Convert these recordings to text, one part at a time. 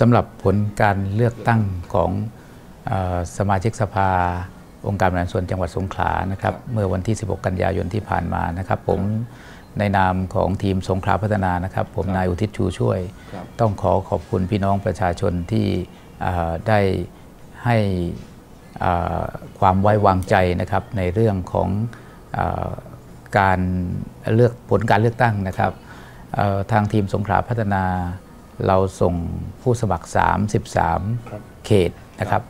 สำหรับผลการเลือกตั้งของเออสมาชิกสภา องค์การบริหารส่วนจังหวัดสงขลานะครับเมื่อวันที่ 16 กันยายนที่ผ่านมานะครับผมในนามของทีมสงขลาพัฒนานะครับ ผมนายอุทิศชูช่วยครับต้องขอขอบคุณพี่น้องประชาชนที่เอ่อได้ให้เอ่อความไว้วางใจนะครับในเรื่องของเออการเลือกผลการเลือกตั้งนะครับเอ่อทางทีมสงขลาพัฒนา เราส่งผู้สมัคร 33ครับเขตนะครับ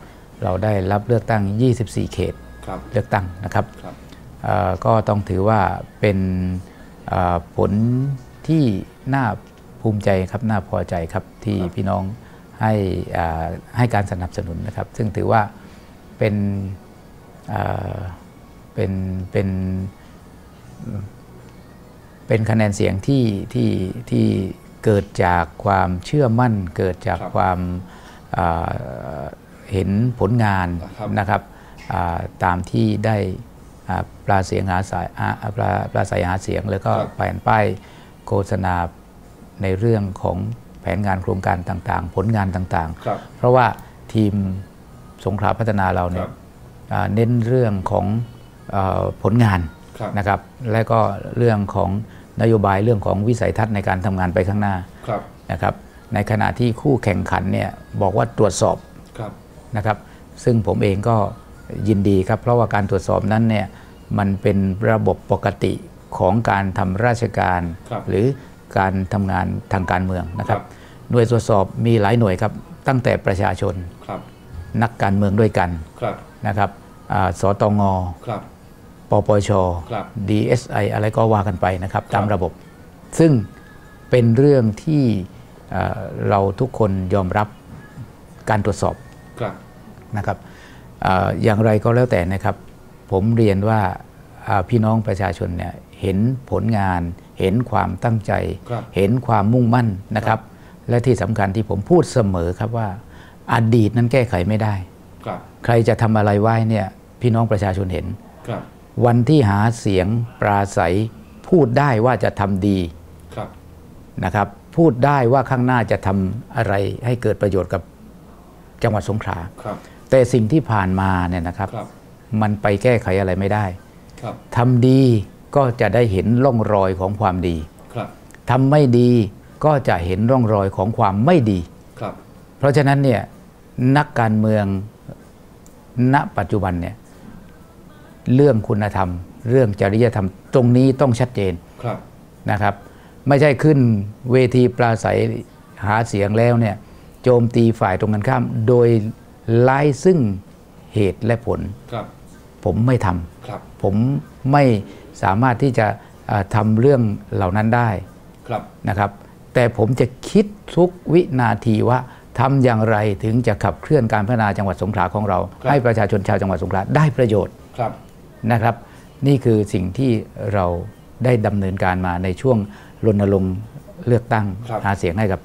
เราได้รับเลือกตั้ง 24 เขตครับเลือกตั้งนะครับครับเอ่อก็ต้องถือว่าเป็นเอ่อผลที่น่าภูมิใจครับน่าพอใจครับที่ครับพี่น้องให้อ่าให้การสนับสนุนนะครับ ซึ่งถือว่าเป็นเอ่อเป็นเป็นเป็นคะแนนเสียงที่ที่ที่ เกิดจากความเชื่อมั่น เกิดจากครับความอ่าเห็นผลงานครับนะครับอ่าตามที่ได้อ่าปลาเสียงหาสายอ่าปลาปลาสายหาเสียง แล้วก็ครับแผนป้ายโฆษณาในเรื่องของแผนงานโครงการต่างๆ ผลงานต่างครับๆเพราะว่าทีมสงขลาพัฒนาเราเนี่ครัยบอ่าเน้นเรื่องของเออผลงานครับนะครับ และก็เรื่องของ นโยบายเรื่องของวิสัยทัศน์ในการทำงานไปข้างหน้าครับนะครับ ในขณะที่คู่แข่งขันเนี่ยบอกว่าตรวจสอบครับนะครับ ซึ่งผมเองก็ยินดีครับ เพราะว่าการตรวจสอบนั้นเนี่ยมันเป็นระบบปกติของการทำราชการครับหรือการทำงานทางการเมืองนะครับครับหน่วยตรวจสอบมีหลายหน่วยครับ ตั้งแต่ประชาชนครับนักการเมืองด้วยกันครับนะครับอ่าสตงครับ ปปชครับ DSI อะไรก็ว่ากันไปนะครับตามครับระบบ ซึ่งเป็นเรื่องที่เอ่อเราทุกคนยอมรับการตรวจสอบครับนะครับเอ่ออย่างไรก็แล้วแต่นะครับ ผมเรียนว่าอ่าพี่น้องประชาชนเนี่ยเห็นผลงาน เห็นความตั้งใจครับเห็นความมุ่งมั่นนะครับ และที่สำคัญที่ผมพูดเสมอครับว่าอดีตนั้นแก้ไขไม่ได้ครับใครจะทำอะไรไว้เนี่ยพี่น้องประชาชนเห็นครับ วันที่หาเสียงปราศัย พูดได้ว่าจะทำดีครับนะครับ พูดได้ว่าข้างหน้าจะทำอะไรให้เกิดประโยชน์กับจังหวัดสงขลาครับแต่สิ่งที่ผ่านมาเนี่ยนะครับครับมันไปแก้ไขอะไรไม่ได้ครับทำดีก็จะได้เห็นร่องรอยของความดีครับทำไม่ดีก็จะเห็นร่องรอยของความไม่ดีครับเพราะฉะนั้นเนี่ยนักการเมืองณปัจจุบันเนี่ย เรื่องคุณธรรม เรื่องจริยธรรม ตรงนี้ต้องชัดเจนครับนะครับ ไม่ใช่ขึ้นเวทีปราศัยหาเสียงแล้วเนี่ยโจมตีฝ่ายตรงกันข้าม โดยไล่ซึ่งเหตุและผลครับผมไม่ทำครับผมไม่สามารถที่จะเอ่อทำเรื่องเหล่านั้นได้ครับนะครับ แต่ผมจะคิดทุกวินาทีว่าทำอย่างไรถึงจะขับเคลื่อนการพัฒนาจังหวัดสงขลาของเราครับให้ประชาชนชาวจังหวัดสงขลาได้ประโยชน์ครับ นะครับ นี่คือสิ่งที่เราได้ดำเนินการมาในช่วงรณรงค์เลือกตั้งครับหาเสียงให้กับ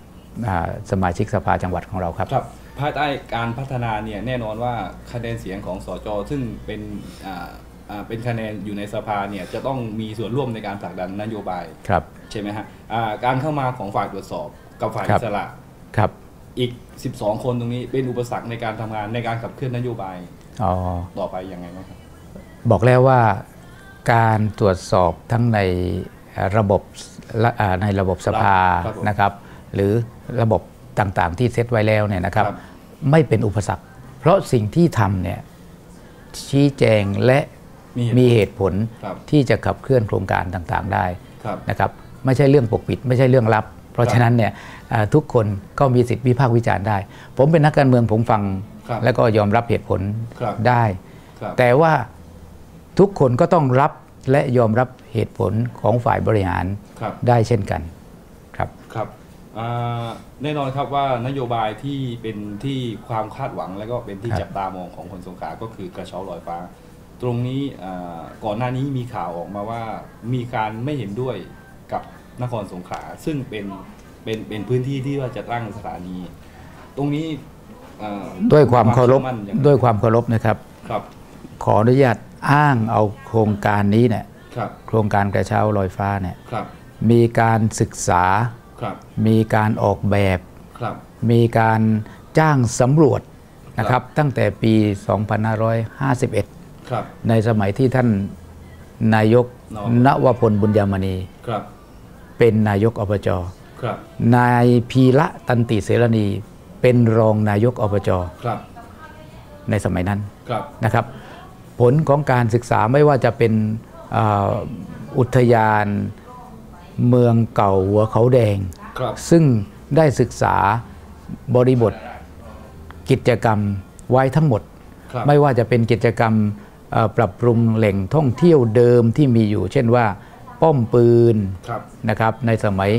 อ่าสมาชิกสภาจังหวัดของเราครับครับภายใต้การพัฒนาเนี่ยแน่นอนว่าคะแนนเสียงของสจซึ่งเป็นอ่าอ่าเป็นคะแนนอยู่ในสภาเนี่ยจะต้องมีส่วนร่วมในการผลักดันนโยบายครับใช่ไหมฮะอ่าการเข้ามาของฝ่ายตรวจสอบกับฝ่ายครัอิบสระครับอีก 12 คนตรงนี้เป็นอุปสรรคในการทำงานในการขับเคลื่อนนโยบายอ๋อต่อไปยังไงบ้างครับ บอกแล้วว่าการตรวจสอบทั้งในระบบละอ่าในระบบสภาครับผมนะครับ หรือระบบต่างๆที่เซตไว้แล้วเนี่ยนะครับครับ ไม่เป็นอุปสรรค เพราะสิ่งที่ทำเนี่ยชี้แจงและมีเหตุผลมีเหตุผลครับที่จะขับเคลื่อนโครงการต่างๆได้ครับนะครับ ไม่ใช่เรื่องปกปิด ไม่ใช่เรื่องลับ เพราะฉะนั้นเนี่ยอ่าทุกคนก็มีสิทธิวิพากษ์วิจารณ์ได้ ผมเป็นนักการเมืองผมฟังครับแล้วก็ยอมรับเหตุผลครับได้ครับแต่ว่า ทุกคนก็ต้องรับและยอมรับเหตุผลของฝ่ายบริหารครับได้เช่นกันครับครับอ่าแน่นอนครับว่านโยบายที่เป็นที่ความคาดหวังและก็เป็นที่ครับจับตามองของคนสงขลาก็คือกระเช้าลอยฟ้า ตรงนี้อ่าก่อนหน้านี้มีข่าวออกมาว่ามีการไม่เห็นด้วยกับนครสงขลาซึ่งเป็นเป็นเป็นพื้นที่ที่ว่าจะตั้งสถานี ตรงนี้อ่าด้วยความเคารพชื่อมั่นยังไงด้วยความเคารพนะครับ ครับ ขออนุญาต อ้างเอาโครงการนี้เนี่ยครับโครงการกระเช้าลอยฟ้าเนี่ยครับมีการศึกษาครับมีการออกแบบครับมีการจ้างสำรวจนะครับตั้งแต่ปี 2551ครับในสมัยที่ท่านนายกนนวพลบุญยามณีครับเป็นนายกอบจครับนายพีระตันติเสรณีเป็นรองนายกอบจครับในสมัยนั้นครับนะครับ ผลของการศึกษาไม่ว่าจะเป็นอ่าอุทยานเมืองเก่าหัวเขาแดงครับซึ่งได้ศึกษาบริบทกิจกรรมไว้ทั้งหมดครับไม่ว่าจะเป็นกิจกรรมเอ่อปรับปรุงแหล่งท่องเที่ยวเดิมที่มีอยู่ เช่นว่า ป้อมปืนครับนะครับในสมัย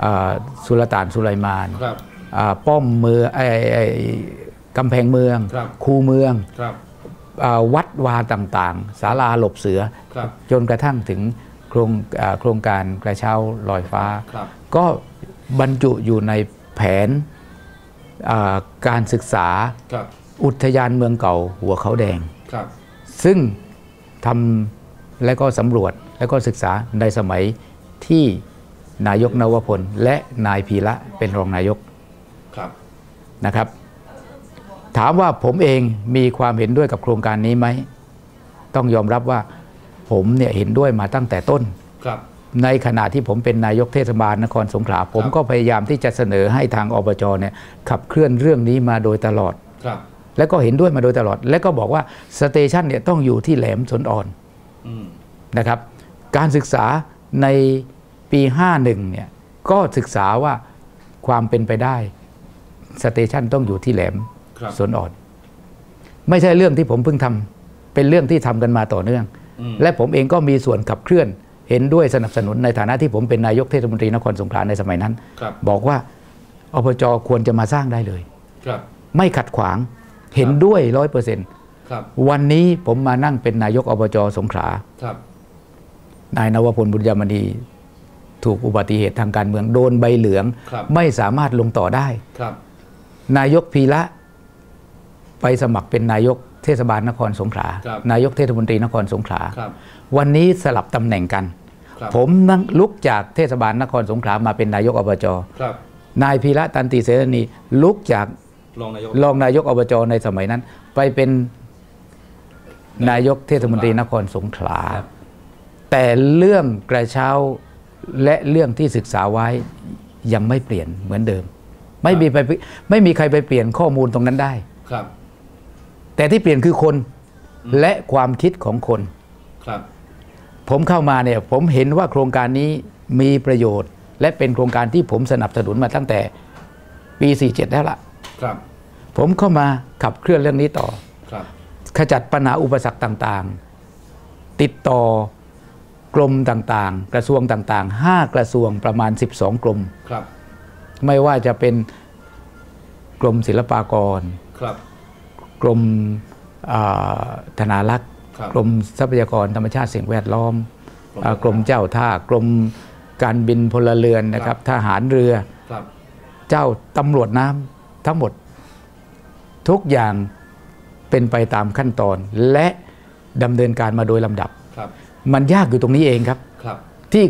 เอ่อสุลต่านสุไลมานครับอ่าป้อมเมืองไอ้ไอ้กำแพงเมืองครับคูเมืองครับอ่า วัดวาต่างๆศาลาหลบเสือครับจนกระทั่งถึงโครงอ่าโครงการกระเช้าลอยฟ้าครับก็บรรจุอยู่ในแผนอ่าการศึกษาครับอุทยานเมืองเก่าหัวเขาแดงครับซึ่งทำและก็สำรวจและก็ศึกษาในสมัยที่นายกนวพล และนายพีระเป็นรองนายกครับนะครับ ถามว่าผมเองมีความเห็นด้วยกับโครงการนี้ไหม ต้องยอมรับว่าผมเนี่ยเห็นด้วยมาตั้งแต่ต้นครับ ในขณะที่ผมเป็นนายกเทศบาลนครสงขลาผมก็พยายามที่จะเสนอให้ทางอบจเนี่ยขับเคลื่อนเรื่องนี้มาโดยตลอดครับ และก็เห็นด้วยมาโดยตลอด และก็บอกว่าสเตชันเนี่ยต้องอยู่ที่แหลมสนอ่อนอืมนะครับ การศึกษาในปี 51เนี่ยก็ศึกษาว่าความเป็นไปได้สเตชันต้องอยู่ที่แหลม ครับสนอ่อน ไม่ใช่เรื่องที่ผมเพิ่งทำเป็นเรื่องที่ทำกันมาต่อเนื่องอืมและผมเองก็มีส่วนขับเคลื่อนเห็นด้วยสนับสนุนในฐานะที่ผมเป็นนายกเทศมนตรีนครสงขลาในสมัยนั้นครับบอกว่าอบจควรจะมาสร้างได้เลยครับไม่ขัดขวางเห็นด้วยร้อยเปอร์เซ็นต์ครับวันนี้ผมมานั่งเป็นนายกอบจสงขลาครับนายนวพลบุญยมณีถูกอุบัติเหตุทางการเมืองโดนใบเหลืองครับไม่สามารถลงต่อได้ครับนายกพีระ ไปสมัครเป็นนายกเทศบาลนครสงขลาครับนายกเทศมนตรีนครสงขลาครับวันนี้สลับตำแหน่งกันครับผมนั่งลุกจากเทศบาลนครสงขลามาเป็นนายกอบจครับนายพีระตันติเสรณีลุกจากรองนายกรองนายกอบจในสมัยนั้น ไปเป็นนายกเทศมนตรีนครสงขลาครับแต่เรื่องกระเช้าและเรื่องที่ศึกษาไว้ยังไม่เปลี่ยนเหมือนเดิม ไม่มีไปไม่มีใครไปเปลี่ยนข้อมูลตรงนั้นได้ครับ แต่ที่เปลี่ยนคือคนและความคิดของคนครับ ผมเข้ามาเนี่ยผมเห็นว่าโครงการนี้มีประโยชน์ และเป็นโครงการที่ผมสนับสนุนมาตั้งแต่ปี 47 แล้วล่ะครับ ผมเข้ามาขับเคลื่อนเรื่องนี้ต่อครับขจัดปัญหาอุปสรรคต่างๆ ติดต่อกรมต่างๆ กระทรวงต่างๆ 5 กระทรวงประมาณ 12 กรมครับ ไม่ว่าจะเป็นกรมศิลปากรครับ กรมอ่าธนารักษ์ครับกรมทรัพยากรธรรมชาติสิ่งแวดล้อมกรมอ่ากรมเจ้าท่ากรมการบินพลเรือนนะครับ ทหารเรือครับเจ้าตำรวจน้ำทั้งหมด ทุกอย่างเป็นไปตามขั้นตอน และดำเนินการมาโดยลำดับครับมันยากอยู่ตรงนี้เองครับครับที่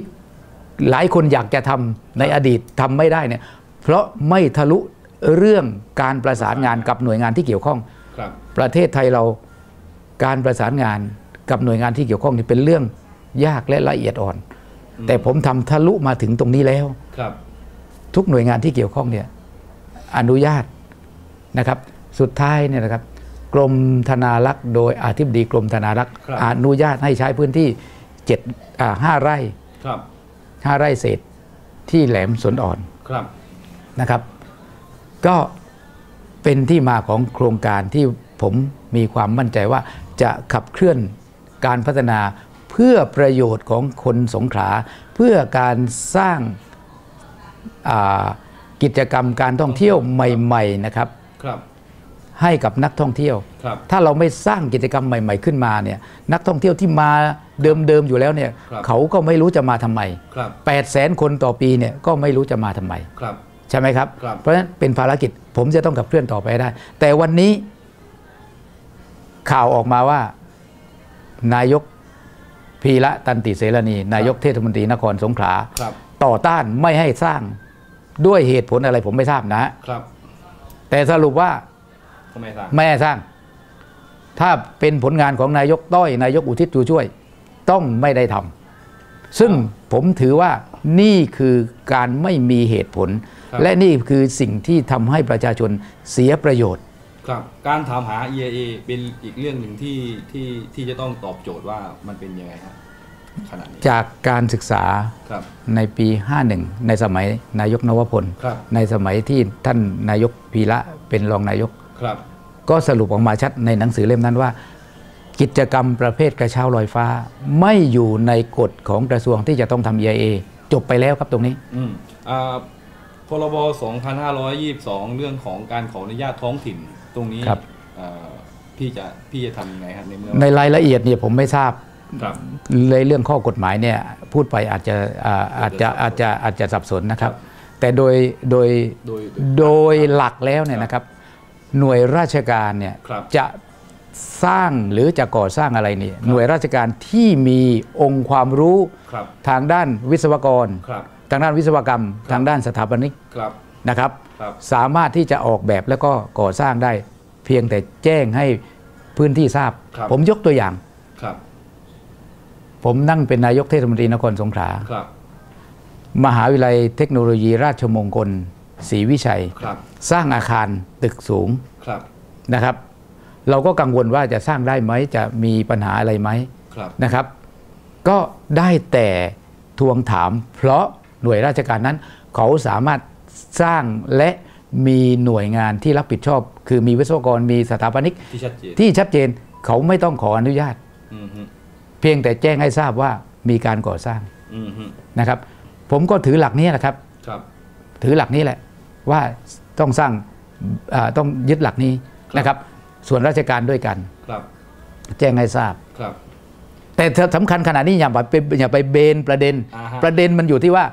หลายคนอยากจะทำในอดีตทำไม่ได้เนี่ยเพราะไม่ทะลุเรื่องการประสานงานกับหน่วยงานที่เกี่ยวข้องครับ ประเทศไทยเราการประสานงานกับหน่วยงานที่เกี่ยวข้องนี่เป็นเรื่องยากและละเอียดอ่อน แต่ผมทำทะลุมาถึงตรงนี้แล้วครับ ทุกหน่วยงานที่เกี่ยวข้องเนี่ยอนุญาตนะครับ สุดท้ายเนี่ยนะครับ กรมธนารักษ์โดยอธิบดีกรมธนารักษ์ครับอนุญาตให้ใช้พื้นที่เจ็ดอ่าห้าไร่ครับห้าไร่เศษที่แหลมสวนอ่อนครับนะครับ ก็ เป็นที่มาของโครงการที่ผมมีความมั่นใจว่าจะขับเคลื่อนการพัฒนาเพื่อประโยชน์ของคนสงขลาเพื่อการสร้างอ่ากิจกรรมการท่องเที่ยวใหม่ ๆนะครับครับ ให้กับนักท่องเที่ยวครับถ้าเราไม่สร้างกิจกรรมใหม่ ๆ ขึ้นมาเนี่ยนักท่องเที่ยวที่มาเดิมๆอยู่แล้วเนี่ยครับเขาก็ไม่รู้จะมาทำไมครับ8 0 0แสนคนต่อปีเนี่ยก็ไม่รู้จะมาทำไมครับ ใช่ไหมครับครับ เพราะฉะนั้นเป็นภารกิจผมจะต้องขับเคลื่อนต่อไปให้ได้ แต่วันนี้ข่าวออกมาว่า นายกพีระตันติเสรณี นายกเทศมนตรีนครสงขลาครับต่อต้านไม่ให้สร้างด้วยเหตุผลอะไรผมไม่ทราบนะครับ แต่สรุปว่าก็ไม่สร้างแม่สร้าง ถ้าเป็นผลงานของนายกต้อย นายกอุทิศจูช่วย ต้องไม่ได้ทำซึ่งผมถือว่านี่คือการไม่มีเหตุผล และนี่คือสิ่งที่ทำให้ประชาชนเสียประโยชน์ครับการถามหา EIA เป็นอีกเรื่องหนึ่งที่ที่ที่จะต้องตอบโจทย์ว่ามันเป็นยังไงครับขนาดนี้จากการศึกษาครับในปี 51 ในสมัยนายกนวพลครับในสมัยที่ท่านนายกพีระเป็นรองนายกครับก็สรุปออกมาชัดในหนังสือเล่มนั้นว่า กิจกรรมประเภทกระเช้าลอยฟ้า ไม่อยู่ในกฎของกระทรวงที่จะต้องทำ EIA จบไปแล้วครับตรงนี้อืมอ่าพ รบ 2522 เรื่องของการขออนุญาตท้องถิ่นตรงนี้ครับอ่าพี่จะพี่จะทำยังไงครับในเมื่อในรายละเอียดเนี่ยผมไม่ทราบครับเลยเรื่องข้อกฎหมายเนี่ยพูดไปอาจจะอ่าอาจจะอาจจะอาจจะสับสนนะครับ แต่โดยโดยโดยโดยหลักแล้วเนี่ยนะครับ หน่วยราชการเนี่ยครับจะสร้างหรือจะก่อสร้างอะไรเนี่ยหน่วยราชการที่มีองค์ความรู้ครับทางด้านวิศวกรครับ ทางด้านวิศวกรรม ทางด้านสถาปนิกครับนะครับครับ สามารถที่จะออกแบบแล้วก็ก่อสร้างได้เพียงแต่แจ้งให้พื้นที่ทราบครับผมยกตัวอย่างครับ ผมนั่งเป็นนายกเทศมนตรีนครสงขลาครับ มหาวิทยาลัยเทคโนโลยีราชมงคลศรีวิชัยครับสร้างอาคารตึกสูงครับนะครับ เราก็กังวลว่าจะสร้างได้ไหมจะมีปัญหาอะไรไหมครับนะครับ ก็ได้แต่ทวงถาม เพราะ หน่วยราชการนั้น เขาสามารถสร้างและมีหน่วยงานที่รับผิดชอบ คือมีวิศวกรมีสถาปนิกที่ชัดเจนที่ชัดเจนเขาไม่ต้องขออนุญาตอืมฮึเพียงแต่แจ้งให้ทราบว่ามีการก่อสร้างอืมฮึนะครับ ผมก็ถือหลักนี้แหละครับครับ ถือหลักนี้แหละ ว่าต้องสร้างอ่าต้องยึดหลักนี้นะครับ ส่วนราชการด้วยกันครับ แจ้งให้ทราบครับ แต่สำคัญขนาดนี้อย่าไปอย่าไปเบนประเด็นอ่าฮะประเด็นมันอยู่ที่ว่า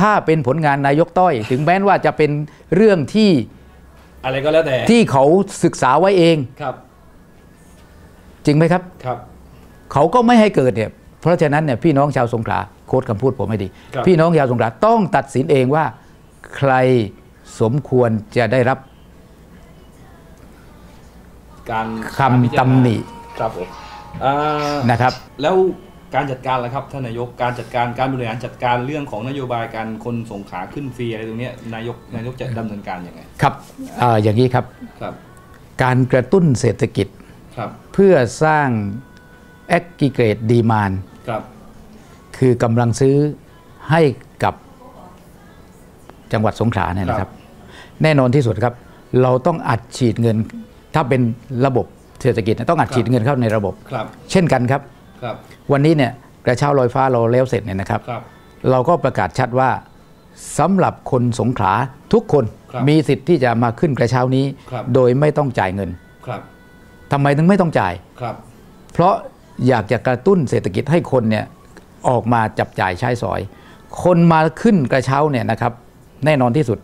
ถ้าเป็นผลงานนายกต้อย ถึงแม้ว่าจะเป็นเรื่องที่อะไรก็แล้วแต่ที่เขาศึกษาไว้เองครับ จริงไหมครับครับ เขาก็ไม่ให้เกิดเนี่ยเพราะฉะนั้นเนี่ยพี่น้องชาวสงขลาโค้ดคำพูดผมไม่ดีครับพี่น้องชาวสงขลาต้องตัดสินเองว่า ใครสมควรจะได้รับ การคำตำหนิครับผมอ่านะครับ แล้ว การจัดการล่ะครับท่านนายกการจัดการการบริหารจัดการเรื่องของนโยบายการคนส่งขาขึ้นฟรีอะไรตรงเนี้ยนายกนายกจะดำเนินการยังไงครับอ่าอย่างนี้ครับครับ การกระตุ้นเศรษฐกิจครับเพื่อสร้าง aggregate demand ครับคือกำลังซื้อให้กับจังหวัดสงขลาเนี่ยนะครับ แน่นอนที่สุดครับ เราต้องอัดฉีดเงิน ถ้าเป็นระบบเศรษฐกิจเนี่ยต้องอัดฉีดเงินเข้าในระบบครับเช่นกันครับครับ วันนี้เนี่ยกระเช้าลอยฟ้าเราแล้วเสร็จเนี่ยนะครับครับ เราก็ประกาศชัดว่าสำหรับคนสงขลาทุกคนครับมีสิทธิ์ที่จะมาขึ้นกระเช้านี้ครับโดยไม่ต้องจ่ายเงินครับทำไมถึงไม่ต้องจ่ายครับ เพราะอยากจะกระตุ้นเศรษฐกิจให้คนเนี่ยออกมาจับจ่ายใช้สอย คนมาขึ้นกระเช้าเนี่ยนะครับ แน่นอนที่สุด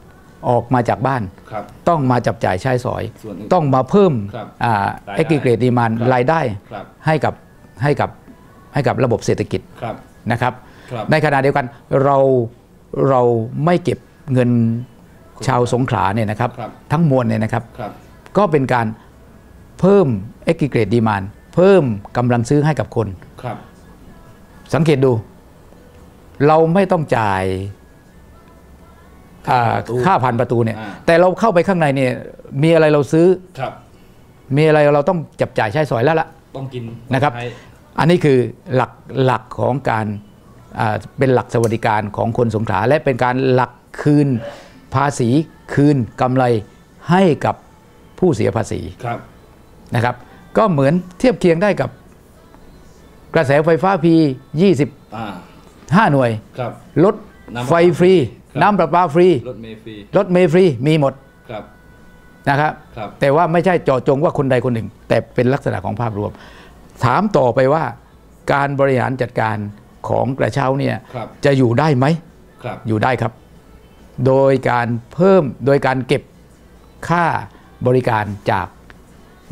ออกมาจากบ้านครับต้องมาจับจ่ายใช้สอยส่วนหนึ่งต้องมาเพิ่มครับอ่ารายได้เอ็กกิเกรดดีมานครับรายได้ครับให้กับให้กับ ให้กับระบบเศรษฐกิจครับนะครับครับ ในขณะเดียวกันเราเราไม่เก็บเงินชาวสงขลาเนี่ยนะครับครับทั้งมวลเนี่ยนะครับครับก็เป็นการเพิ่ม aggregate demand เพิ่มกำลังซื้อให้กับคนครับ สังเกตดู เราไม่ต้องจ่ายอ่าค่าผ่านประตูเนี่ยอ่าแต่เราเข้าไปข้างในเนี่ย มีอะไรเราซื้อครับ มีอะไรเราต้องจับจ่ายใช้สอยแล้วล่ะ ต้องกินนะครับต้ องใช้อันนี้คือหลักหลักของการอ่าเป็นหลักสวัสดิการของคนสงขลาและเป็นการหลักคืนภาษีคืนกำไรให้กับผู้เสียภาษีครับนะครับ ก็เหมือนเทียบเคียงได้กับกระแสไฟฟ้าพีอ่า25หน่วยครับรถน้ำไฟฟรีครับน้ำประปาฟรี รถเมล์ฟรีรถเมล์ฟรีมีหมดครับนะครับครับ แต่ว่าไม่ใช่เจาะจงว่าคนใดคนหนึ่ง แต่เป็นลักษณะของภาพรวม ถามต่อไปว่า การบริหารจัดการของกระเช้าเนี่ยครับจะอยู่ได้ไหมครับอยู่ได้ครับ โดยการเพิ่มโดยการเก็บค่าบริการจาก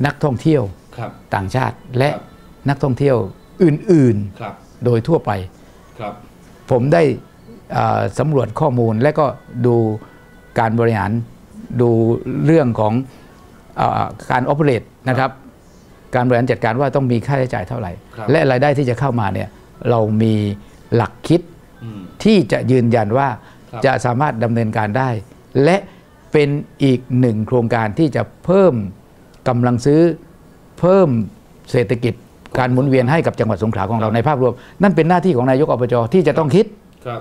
นักท่องเที่ยวครับต่างชาติและครับนักท่องเที่ยวอื่นครับๆโดยทั่วไปครับผมได้เอ่อสำรวจข้อมูลและก็ดูการบริหารดูเรื่องของเออการโอเปเรตนะครับ การบริหารจัดการว่าต้องมีค่าใช้จ่ายเท่าไหร่ครับและรายได้ที่จะเข้ามาเนี่ยเรามีหลักคิดอืมที่จะยืนยันว่าครับจะสามารถดำเนินการได้ และเป็นอีกหนึ่งโครงการที่จะเพิ่มกำลังซื้อเพิ่มเศรษฐกิจการหมุนเวียนให้กับจังหวัดสงขลาของเราในภาพรวม นั่นเป็นหน้าที่ของนายกอบจที่จะต้องคิดครับ